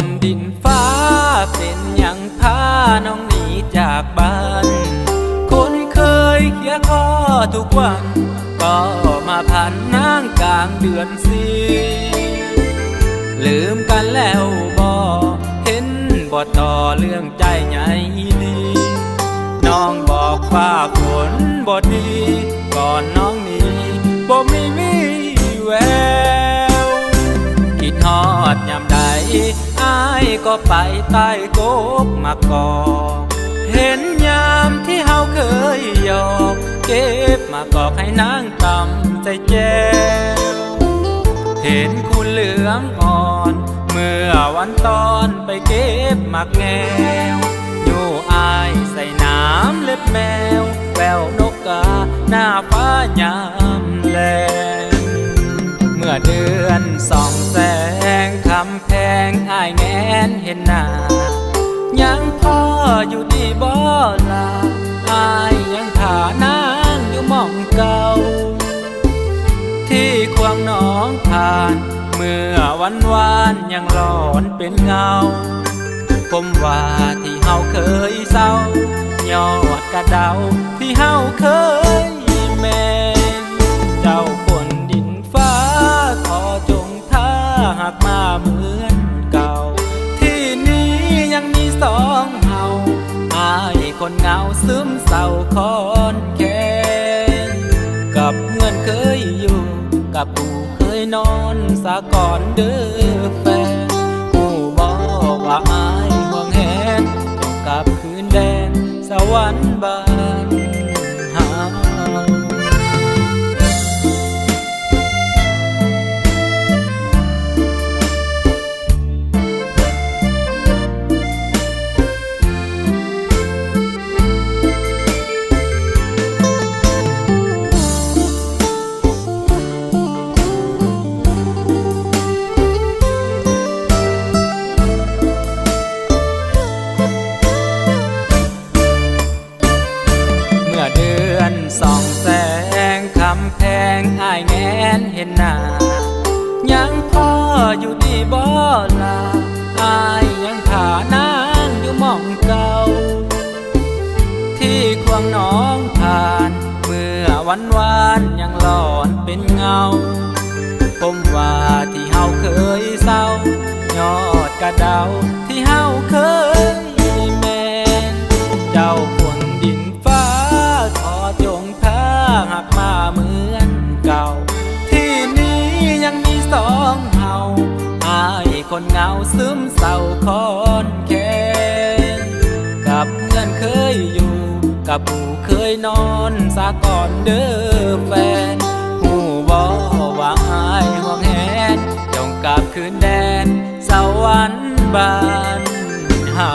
นดินฟ้า เป็นอย่างพาน้องหนีจากบ้าน คนเคยเคียข้อทุกวัน ก็มาผ่านนางกลางเดือนสี่ลืมกันแล้วบ่เห็นบ่ต่อเรื่องใจใหญ่นีน้องบอกว่าฝนบ่ดี ก่อนน้องนี้บ่มีมีแววคิดฮอดยามใด ก็ไปใต้กกมากอเห็นยามที่เฮาเคยหยอกเก็บมากอกให้นางตำใจแจ้เห็นคุณเหลืองอ่อน เมื่อวันตอนไปเก็บมักแงวอยู่อายใส่น้ำเล็บแมว แววนกกาหน้าฟ้ายาม ออยู่ดีบ่ลาอายยังถานางอยู่มองเก่า ที่ควงน้องผ่าน เมื่อวันวานยังร้อนเป็นเงา ผมว่าที่เฮาเคยเศร้ายอดกระเดาที่เฮาเคย ซึมเศร้าคอนแค้นกับเงินเคยอยู่ กับปู่เคยนอนสะก่อนเด้อแฟนผู้บอกว่าอายห่วงแหนกลับคืนแดนสวรรค์บ้านำแพงอายแงนเห็นหน้า ยังพ่ออยู่ดีบ่ลาอายยังถานางอยู่มองเก่า ที่ควงน้องผ่าน เมื่อวันวานยังหลอนเป็นเงา ผมว่าที่เฮาเคยเศร้ายอดกระเดาที่เฮาเคย คนเหงาซึมเศร้าคอนแค้นกับเพื่อนเคยอยู่ กับผู้เคยนอนสาก่อนเด้อแฟนหูบอว่าหายห่วงแหนจงกลับคืนแดน สวรรค์บ้านหา